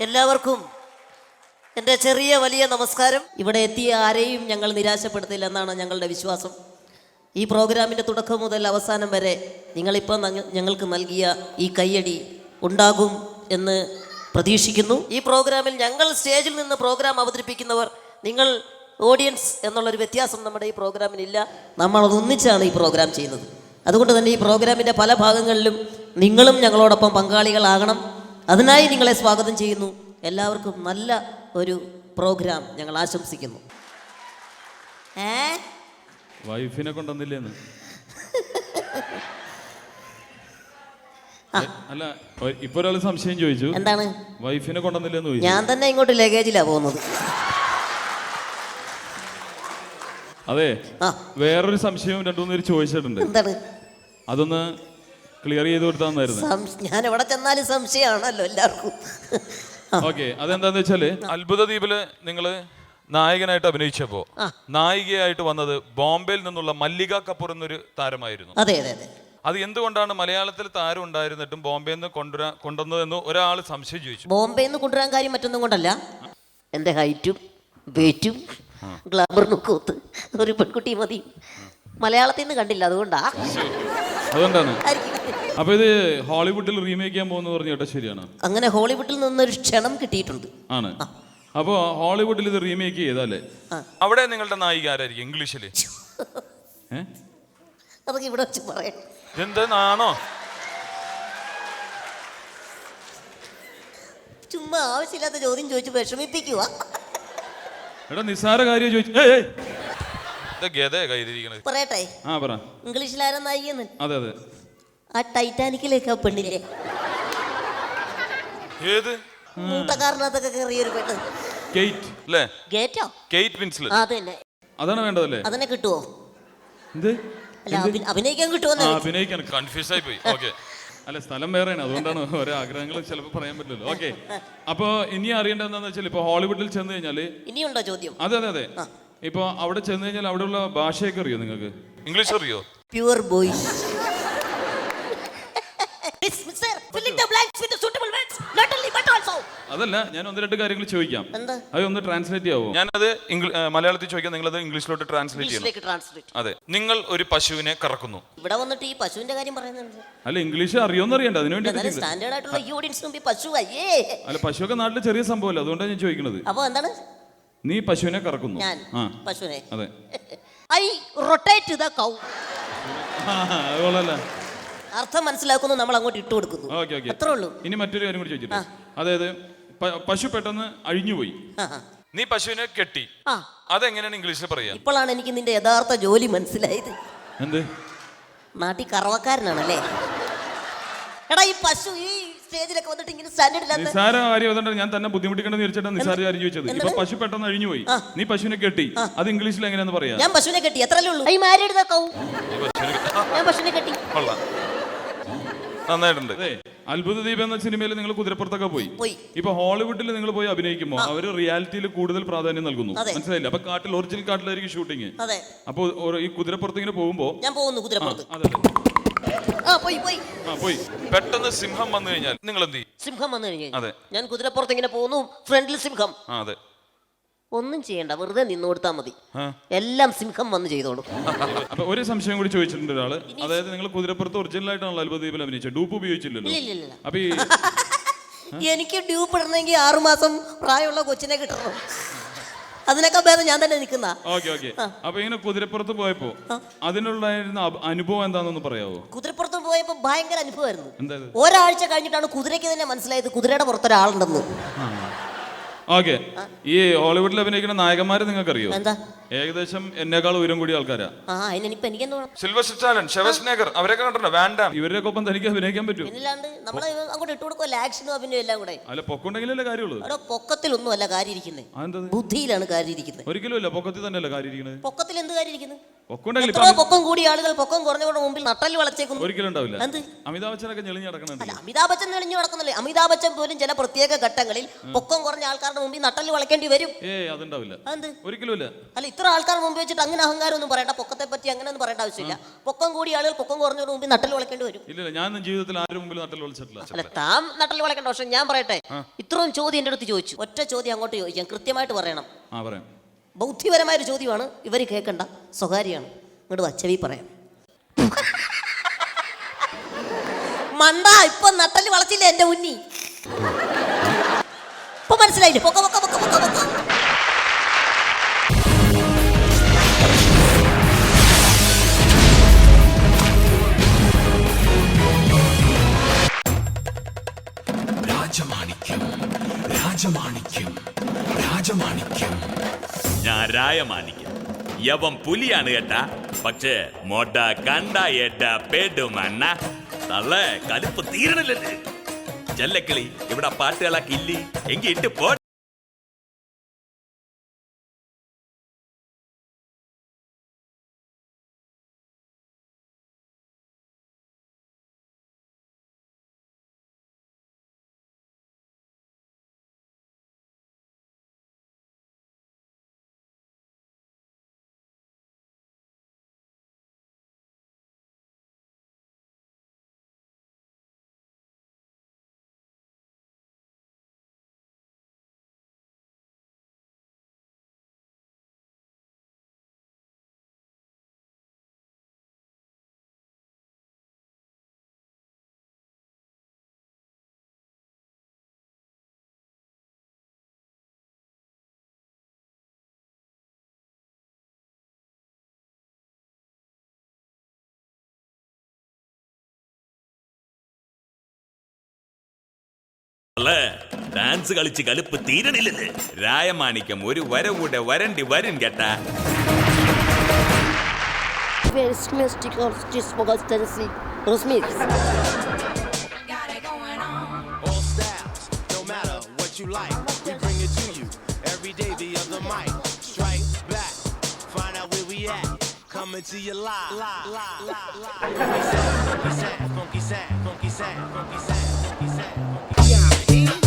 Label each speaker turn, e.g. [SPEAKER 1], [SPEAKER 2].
[SPEAKER 1] എല്ലാവർക്കും എന്റെ ചെറിയ വലിയ നമസ്കാരം. ഇവിടെ എത്തിയ ആരെയും ഞങ്ങൾ നിരാശപ്പെടുത്തില്ല എന്നാണ് ഞങ്ങളുടെ വിശ്വാസം. ഈ പ്രോഗ്രാമിന്റെ തുടക്കം മുതൽ അവസാനം വരെ നിങ്ങളിപ്പോൾ നങ്ങ- ഞങ്ങൾക്ക് നൽകിയ ഈ കയ്യടി ഉണ്ടാകും എന്ന് പ്രതീക്ഷിക്കുന്നു. ഈ പ്രോഗ്രാമിൽ ഞങ്ങൾ സ്റ്റേജിൽ നിന്ന് പ്രോഗ്രാം അവതരിപ്പിക്കുന്നവർ നിങ്ങൾ ഓഡിയൻസ് എന്നുള്ളൊരു വ്യത്യാസം നമ്മുടെ ഈ പ്രോഗ്രാമിനില്ല. നമ്മൾ ഒന്നിച്ചാണ് ഈ പ്രോഗ്രാം ചെയ്യുന്നത്. അതുകൊണ്ട് തന്നെ ഈ പ്രോഗ്രാമിന്റെ പല ഭാഗങ്ങളിലും നിങ്ങളും ഞങ്ങളോടൊപ്പം പങ്കാളികളാകണം. അതിനായി നിങ്ങളെ സ്വാഗതം ചെയ്യുന്നു. എല്ലാവർക്കും നല്ല ഒരു പ്രോഗ്രാം ഞങ്ങൾ ആശംസിക്കുന്നു. ഏ?
[SPEAKER 2] വൈഫിനെ കൊണ്ടുവന്നില്ലേന്ന്. അല്ല ഇപ്പൊ ഒരാൾ സംശയം ചോദിച്ചു.
[SPEAKER 1] എന്താണ്?
[SPEAKER 2] വൈഫിനെ കൊണ്ടുവന്നില്ലെന്ന് ചോദിച്ചു.
[SPEAKER 1] ഞാൻ തന്നെ ഇങ്ങോട്ട് ലഗേജിലാ പോകുന്നത്.
[SPEAKER 2] അതെ വേറൊരു സംശയം രണ്ടു മൂന്ന് പേര് ചോദിച്ചിട്ടുണ്ട്.
[SPEAKER 1] എന്താണ്?
[SPEAKER 2] അതൊന്ന് ക്ലിയർ ചെയ്ത് കൊടുത്താന്നായിരുന്നു
[SPEAKER 1] ഞാൻ എവിടെ ചെന്നാലും സംശയമാണല്ലോ എല്ലാവർക്കും.
[SPEAKER 2] ഓക്കെ അതെന്താന്ന് വെച്ചാൽ അത്ഭുത ദ്വീപിൽ നിങ്ങൾ നായകനായിട്ട് അഭിനയിച്ചപ്പോ നായികയായിട്ട് വന്നത് ബോംബെയിൽ നിന്നുള്ള മല്ലിക കപൂർ എന്നൊരു താരമായിരുന്നു.
[SPEAKER 1] അതെ അതെ അതെ.
[SPEAKER 2] അത് എന്തുകൊണ്ടാണ് മലയാളത്തിൽ താരം ഉണ്ടായിരുന്നിട്ടും ബോംബെയിൽ നിന്ന് കൊണ്ടുവരാൻ കൊണ്ടുവന്നതെന്ന് ഒരാൾ സംശയം ചോദിച്ചു?
[SPEAKER 1] ബോംബെയിൽ നിന്ന് കൊണ്ടുവരാൻ കാര്യം മറ്റൊന്നും കൊണ്ടല്ല. എന്റെ ഹൈറ്റും വെയിറ്റും ഗ്ലാമറിനും കൂത്ത് ഒരു പെൺകുട്ടി മതി. മലയാളത്തിൽ നിന്ന് കണ്ടില്ല അതുകൊണ്ടാ.
[SPEAKER 2] അതുകൊണ്ടാണ്. അപ്പൊ ഇത് ഹോളിവുഡിൽ റീമേക്ക് ചെയ്യാൻ പോകുന്നു പറഞ്ഞു കേട്ടോ ശരിയാണ്.
[SPEAKER 1] അങ്ങനെ ഹോളിവുഡിൽ നിന്നൊരു ക്ഷണം കിട്ടിയിട്ടുണ്ട്.
[SPEAKER 2] ആണ്. അപ്പോ ഹോളിവുഡിൽ ഇത് റീമേക്ക് ചെയ്താലേ? അവിടെ നിങ്ങളുടെ നായിക ആരായിരിക്കും? ഇംഗ്ലീഷിൽ. എന്താണോ
[SPEAKER 1] അതൊക്കെ ഇവിടെ വെച്ച് പറയാം.
[SPEAKER 2] ഇതെന്താണോ
[SPEAKER 1] ചുമ്മാ ആവശ്യമില്ലാത്ത ചോദ്യം ചോദിച്ചു വിഷമിപ്പിക്കുക
[SPEAKER 2] എടാ നിസ്സാര കാര്യം ചോദിച്ചു
[SPEAKER 1] പറയട്ടെ?
[SPEAKER 2] ആ പറ.
[SPEAKER 1] ഇംഗ്ലീഷിലാരാ നായികന്ന്
[SPEAKER 2] അതെ അതെ.
[SPEAKER 1] ആ ടൈറ്റാനിക്കിലേക്ക് ആ പെണ്ണില്ലേ?
[SPEAKER 2] ഏത്?
[SPEAKER 1] മൂട്ടക്കാരനകത്തൊക്കെ കയറിയൊരു പെണ്ണ്.
[SPEAKER 2] കെയ്റ്റ് അല്ലേ
[SPEAKER 1] ഗേറ്റോ?
[SPEAKER 2] കെയ്റ്റ് വിൻസ്ലെ.
[SPEAKER 1] ആ അതന്നെ.
[SPEAKER 2] അതാണ് വേണ്ടതല്ലേ?
[SPEAKER 1] അതിനെ കിട്ടുവോ?
[SPEAKER 2] എന്ത്?
[SPEAKER 1] അല്ല അഭി- അഭിനയിക്കാൻ
[SPEAKER 2] ആ
[SPEAKER 1] കിട്ടുമോ
[SPEAKER 2] അഭിനയിക്കാൻ കൺഫ്യൂസ് ആയി പോയി. ഓക്കെ. അല്ല സ്ഥലം വേറെയാണ്. അതുകൊണ്ടാണ് ഓരോ ആഗ്രഹങ്ങൾ ചിലപ്പോൾ പറയാൻ പറ്റില്ലല്ലോ. ഓക്കെ. അപ്പോൾ ഇനി അറിയേണ്ടത് എന്താണെന്ന് വെച്ചാൽ ഇപ്പോൾ ഹോളിവുഡിൽ ചെന്ന് കഴിഞ്ഞാൽ
[SPEAKER 1] ഇനിയുണ്ടോ ചോദ്യം?
[SPEAKER 2] അതെ അതെ അതെ. ഇപ്പൊ അവിടെ ചെന്ന് കഴിഞ്ഞാൽ അവിടെയുള്ള ഭാഷയൊക്കെ അറിയോ നിങ്ങൾക്ക്? ഇംഗ്ലീഷ് അറിയോ?
[SPEAKER 1] പ്യുവർ ബോയ്
[SPEAKER 2] അതല്ല ഞാൻ ഒന്ന് രണ്ട് കാര്യങ്ങൾ ചോദിക്കാം.
[SPEAKER 1] എന്താ?
[SPEAKER 2] അത് ഒന്ന് ട്രാൻസ്ലേറ്റ് ചെയ്യാവോ ഞാൻ അത് മലയാളത്തിൽ ചോദിക്കാം. നിങ്ങൾ അത് ഇംഗ്ലീഷിലോട്ട് ട്രാൻസ്ലേറ്റ് ചെയ്യണം.
[SPEAKER 1] ഇംഗ്ലീഷിലേക്ക് ട്രാൻസ്ലേറ്റ്
[SPEAKER 2] അതെ. നിങ്ങൾ ഒരു പശുവിനെ കറക്കുന്നു.
[SPEAKER 1] ഇവിടെ വന്നിട്ട് ഈ പശുവിന്റെ കാര്യം പറയുന്നുണ്ട്.
[SPEAKER 2] അല്ല ഇംഗ്ലീഷ് അറിയോന്ന് അറിയണ്ട
[SPEAKER 1] അതിനുവേണ്ടി സ്റ്റാൻഡേർഡ് ആയിട്ടുള്ള ഈ ഓഡിയൻസ് മുമ്പിൽ പശു അയ്യേ
[SPEAKER 2] അല്ല പശുവൊക്കെ നാട്ടിൽ ചെറിയ സംഭവമല്ല അതുകൊണ്ടാണ് ഞാൻ ചോദിക്കുന്നത്
[SPEAKER 1] അപ്പോൾ എന്താണ്?
[SPEAKER 2] നീ പശുവിനെ കറക്കുന്നു.
[SPEAKER 1] ഞാൻ
[SPEAKER 2] ആ
[SPEAKER 1] പശുവിനെ.
[SPEAKER 2] അതെ.
[SPEAKER 1] I
[SPEAKER 2] rotate the cow.
[SPEAKER 1] അർത്ഥം മനസ്സിലാക്കുന്നു നമ്മൾ അങ്ങോട്ട് ഇട്ട് കൊടുക്കുന്നു.
[SPEAKER 2] Okay okay.
[SPEAKER 1] അത്രേ ഉള്ളൂ.
[SPEAKER 2] ഇനി മറ്റൊരു കാര്യം കൂടി ചോദിച്ചിട്ട് അതായത് പ- പശു പെട്ടെന്ന് അഴിഞ്ഞുപോയി. നീ പശുവിനെ കെട്ടി.
[SPEAKER 1] ആ.
[SPEAKER 2] അതെങ്ങനെയാണ് ഇംഗ്ലീഷിൽ പറയാ?
[SPEAKER 1] ഇപ്പോഴാണ് എനിക്ക് നിന്റെ യഥാർത്ഥ ജോലി മനസ്സിലായത്.
[SPEAKER 2] എന്ത്?
[SPEAKER 1] നാട്ടിൽ കറവക്കാരനാണല്ലേ? എടാ ഈ പശു ഈ സ്റ്റേജിലൊക്കെ വന്നിട്ട് ഇങ്ങനെ സ്റ്റാൻഡേർഡ് ഇല്ലാത്ത
[SPEAKER 2] നിസാര കാര്യം അതുകൊണ്ട് ഞാൻ തന്നെ ബുദ്ധിമുട്ടിക്കണമെന്ന് വിചാരിച്ചിട്ടാണ് നിസാര കാര്യം ചോദിച്ചത്. ഇപ്പൊ പശു പെട്ടെന്ന് അഴിഞ്ഞു പോയി. നീ പശുവിനെ കെട്ടി. അത് ഇംഗ്ലീഷിൽ എങ്ങനെയാന്ന് പറയാ?
[SPEAKER 1] ഞാൻ പശുവിനെ കെട്ടി. എത്രല്ലേ ഉള്ളൂ. ഐ മാരിഡ് ദ കൗ ഞാൻ പശുവിനെ കെട്ടി.
[SPEAKER 2] കൊള്ളാം. നന്നായിട്ടുണ്ട്. അതെ അത്ഭുത ദീപം എന്ന സിനിമയിൽ നിങ്ങൾ കുതിരപ്പുറത്തൊക്കെ പോയി.
[SPEAKER 1] പോയി.
[SPEAKER 2] ഇപ്പൊ ഹോളിവുഡിൽ നിങ്ങൾ പോയി അഭിനയിക്കുമ്പോൾ അവർ റിയാലിറ്റിയിൽ കൂടുതൽ പ്രാധാന്യം നൽകുന്നു.
[SPEAKER 1] അതെ.
[SPEAKER 2] മനസ്സിലായില്ല? അപ്പൊ കാട്ടിൽ ഒറിജിനൽ കാട്ടിലായിരിക്കും ഷൂട്ടിങ്
[SPEAKER 1] അതെ.
[SPEAKER 2] അപ്പൊ ഈ കുതിരപ്പുറത്ത് ഇങ്ങനെ പോകുമ്പോ
[SPEAKER 1] ഞാൻ പോകുന്നു കുതിരപ്പുറത്ത്.
[SPEAKER 2] അതെ
[SPEAKER 1] ആ പോയി പോയി.
[SPEAKER 2] ആ പോയി. പെട്ടെന്ന് സിംഹം വന്നു കഴിഞ്ഞാൽ നിങ്ങൾ എന്ത് ചെയ്യും?
[SPEAKER 1] സിംഹം വന്നു കഴിഞ്ഞു
[SPEAKER 2] അതെ.
[SPEAKER 1] ഞാൻ കുതിരപ്പുറത്ത് ഇങ്ങനെ പോകുന്നു ഫ്രണ്ടിൽ സിംഹം.
[SPEAKER 2] ആ അതെ.
[SPEAKER 1] ഒന്നും ചെയ്യണ്ട വെറുതെ നിന്ന് കൊടുത്താൽ മതി.
[SPEAKER 2] ആ.
[SPEAKER 1] എല്ലാം സിംഹം വന്ന് ചെയ്തോളും.
[SPEAKER 2] അപ്പൊ ഒരു സംശയം കൂടി ചോദിച്ചിട്ടുണ്ട് ഒരാൾ. അതായത് നിങ്ങൾ കുതിരപ്പുറത്ത് ഒറിജിനൽ ആയിട്ടാണല്ലോ അത്ഭുത അഭിനയിച്ചത്. ഡൂപ്പ് ഉപയോഗിച്ചില്ലല്ലോ.
[SPEAKER 1] ഇല്ല ഇല്ല ഇല്ല.
[SPEAKER 2] അപ്പൊ ഈ
[SPEAKER 1] എനിക്ക് ഡ്യൂപ്പ് ഇടണമെങ്കിൽ ആറുമാസം പ്രായമുള്ള കൊച്ചിനെ കിട്ടണം. അതിനൊക്കെ ഭേദം ഞാൻ തന്നെ നിൽക്കുന്ന.
[SPEAKER 2] Okay okay. അപ്പൊ ഇങ്ങനെ കുതിരപ്പുറത്ത് പോയപ്പോ അതിനുള്ളായിരുന്ന അഭ- അനുഭവം എന്താണെന്നൊന്ന് പറയാവോ?
[SPEAKER 1] കുതിരപ്പുറത്ത് പോയപ്പോൾ ഭയങ്കര അനുഭവമായിരുന്നു. ഒരാഴ്ച കഴിഞ്ഞിട്ടാണ് കുതിരയ്ക്ക് തന്നെ മനസ്സിലായത് കുതിരയുടെ പുറത്തൊരാളുണ്ടെന്ന്
[SPEAKER 2] ഓക്കെ. ഈ ഹോളിവുഡിൽ അഭിനയിക്കുന്ന നായകന്മാരെ നിങ്ങൾക്കറിയോ?
[SPEAKER 1] എന്താ?
[SPEAKER 2] ഏകദേശം എന്നെക്കാൾ ഉയരം കൂടിയ ആൾക്കാരാ. സിൽവർ സ്റ്റാലൻ ഷെവസ്നേഗർ അവരൊക്കെ കണ്ടോ ഇവരുടെ ഒപ്പം തനിക്ക് അഭിനയിക്കാൻ പറ്റുമോ?
[SPEAKER 1] പിന്നില്ലാണ്ട് നമ്മളെ അങ്ങോട്ട് ഇട്ട് കൊടുക്കുമല്ലോ ആക്ഷനും അഭിനയം എല്ലാം കൂടെ.
[SPEAKER 2] അല്ല പൊക്കുണ്ടെങ്കിലല്ലേ കാര്യമുള്ളൂ.
[SPEAKER 1] അവിടെ പൊക്കത്തിലൊന്നും അല്ല കാര്യം ഇരിക്കുന്നത്
[SPEAKER 2] അതെന്തത്
[SPEAKER 1] ബുദ്ധിയിലാണ് കാര്യം
[SPEAKER 2] ഒരിക്കലും ഇല്ല പൊക്കത്തിൽ തന്നെയല്ല കാര്യം
[SPEAKER 1] പൊക്കത്തിൽ എന്ത് കാര്യം എത്രയോ പൊക്കം ആളുകൾ പൊക്കം കുറഞ്ഞവരുടെ മുമ്പിൽ നട്ടൽ വളച്ചേക്കുന്നു.
[SPEAKER 2] ഒരിക്കലും ഉണ്ടാവില്ല.
[SPEAKER 1] എന്ത്?
[SPEAKER 2] അമിതാഭ് ബച്ചനൊക്കെ ഞെളിഞ്ഞ്
[SPEAKER 1] അല്ല
[SPEAKER 2] നടക്കണുണ്ട്
[SPEAKER 1] അമിതാഭ് ബച്ചൻ തെളിഞ്ഞു നടക്കുന്നില്ലേ? അമിതാഭ് ബച്ചൻ പോലും ചില പ്രത്യേക ഘട്ടങ്ങളിൽ പൊക്കം കുറഞ്ഞ ആൾക്കാരുടെ മുമ്പിൽ നട്ടൽ വളയ്ക്കേണ്ടി വരും.
[SPEAKER 2] ഏ അതുണ്ടാവില്ല.
[SPEAKER 1] അതെന്ത്?
[SPEAKER 2] ഒരിക്കലും ഇല്ല.
[SPEAKER 1] അല്ല ഇത്ര ആൾക്കാർ മുമ്പ് വെച്ചിട്ട് അങ്ങനെ അഹങ്കാരം ഒന്നും പറയണ്ട. പൊക്കത്തെ പറ്റി അങ്ങനെ ഒന്നും പറയേണ്ട ആവശ്യമില്ല. പൊക്കം കൂടിയ ആളുകൾ പൊക്കം കുറഞ്ഞവരുടെ മുമ്പിൽ നട്ടൽ വളയ്ക്കേണ്ടി വരും.
[SPEAKER 2] ഇല്ല ഞാൻ ജീവിതത്തിൽ ആരും മുമ്പിൽ നട്ടൽ വിളിച്ചിട്ടില്ല
[SPEAKER 1] അല്ല താൻ നട്ടൽ വളയ്ക്കേണ്ട പക്ഷെ ഞാൻ പറയട്ടെ. ഇത്രയും ചോദ്യം എന്റെ അടുത്ത് ചോദിച്ചു. ഒറ്റ ചോദ്യം അങ്ങോട്ട് ചോദിക്കാം. കൃത്യമായിട്ട് പറയണം.
[SPEAKER 2] ആ പറയാം.
[SPEAKER 1] ബൗദ്ധിപരമായ ഒരു ചോദ്യമാണ്. ഇവർ കേൾക്കണ്ട സ്വകാര്യമാണ്. ഇങ്ങോട്ട് വച്ചവി പറയാം. മണ്ട ഇപ്പൊ നട്ടൽ വളച്ചില്ല എന്റെ ഉന്നി ഇപ്പൊ മനസ്സിലായില്ലേ? പൊക്ക പൊക്ക പൊക്ക.
[SPEAKER 3] രാജമാണിക്യം രാജമാണിക്യം രാജമാണിക്യം.
[SPEAKER 4] ഞാൻ രായമാണിക്യം യവം പുലിയാണ് കേട്ടാ പക്ഷേ മോട്ട കണ്ട ഏട്ട പേടുമണ്ണ. തള്ള കലിപ്പ് തീരണില്ലല്ലേ. ചെല്ലക്കിളി ഇവിടെ പാട്ടുകളൊക്കെ ഇല്ലേ എങ്കി ഇട്ട് പോ ഡാൻസ് കളിച്ച് കലിപ്പ് തീരണില്ലല്ലേ രായമാണിക്യം ഒരു വര കൂടെ വരണ്ടി വരും കേട്ടാ
[SPEAKER 5] All styles, no matter what you like, we bring it to you every day via the mic. Strike back, find out where we at. Coming to you live. live, live, live, live. Funky sound, funky sound, funky sound, funky sound, funky sound, funky sound. You.